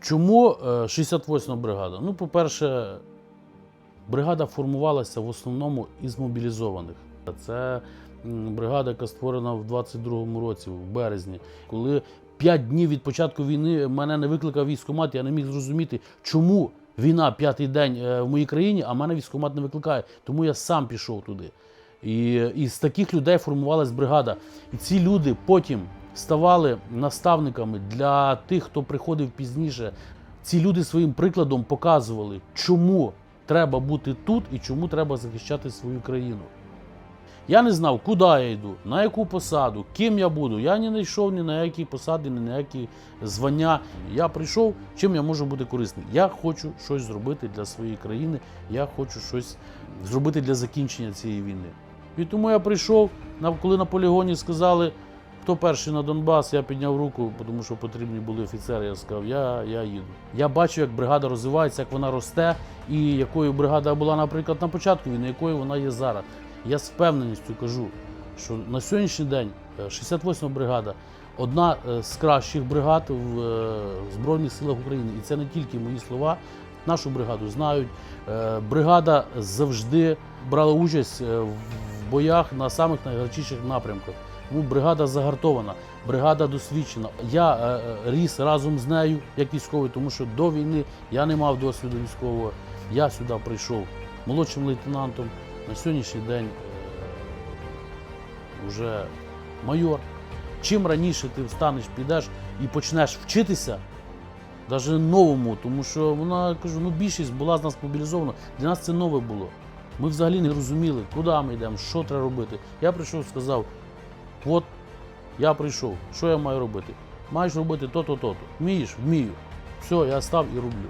Чому е, 68 бригада? Ну, по-перше, бригада формувалася в основному із мобілізованих. Це бригада, яка створена в 22-му році, в березні, коли 5 днів від початку війни мене не викликав військкомат, я не міг зрозуміти, чому війна п'ятий день е, в моїй країні, а мене військкомат не викликає. Тому я сам пішов туди. І, і з таких людей формувалась бригада. І ці люди потім ставали наставниками для тих, хто приходив пізніше. Ці люди своїм прикладом показували, чому треба бути тут і чому треба захищати свою країну. Я не знав, куди я йду, на яку посаду, ким я буду. Я не йшов ні на які посади, ні на які звання. Я прийшов, чим я можу бути корисний. Я хочу щось зробити для своєї країни, я хочу щось зробити для закінчення цієї війни. І тому я прийшов, коли на полігоні сказали, хто перший на Донбас, я підняв руку, тому що потрібні були офіцери. Я сказав, я, я їду. Я бачу, як бригада розвивається, як вона росте, і якою бригада була, наприклад, на початку війни, якою вона є зараз. Я з впевненістю кажу, що на сьогоднішній день е, 68-та бригада одна е, з кращих бригад в е, Збройних силах України. І це не тільки мої слова. Нашу бригаду знають. Е, Бригада завжди брала участь е, в боях на самих найгарячіших напрямках. Тому бригада загартована, бригада досвідчена. Я е, е, ріс разом з нею як військовий, тому що до війни я не мав досвіду військового. Я сюди прийшов молодшим лейтенантом. На сьогоднішній день е, вже майор. Чим раніше ти встанеш, підеш і почнеш вчитися, навіть новому, тому що вона кажу, ну більшість була з нас мобілізована. Для нас це нове було. Ми взагалі не розуміли, куди ми йдемо, що треба робити. Я прийшов, сказав: от я прийшов, що я маю робити? Маєш робити то-то, то-то. Вмієш? Вмію. Все, я став і роблю.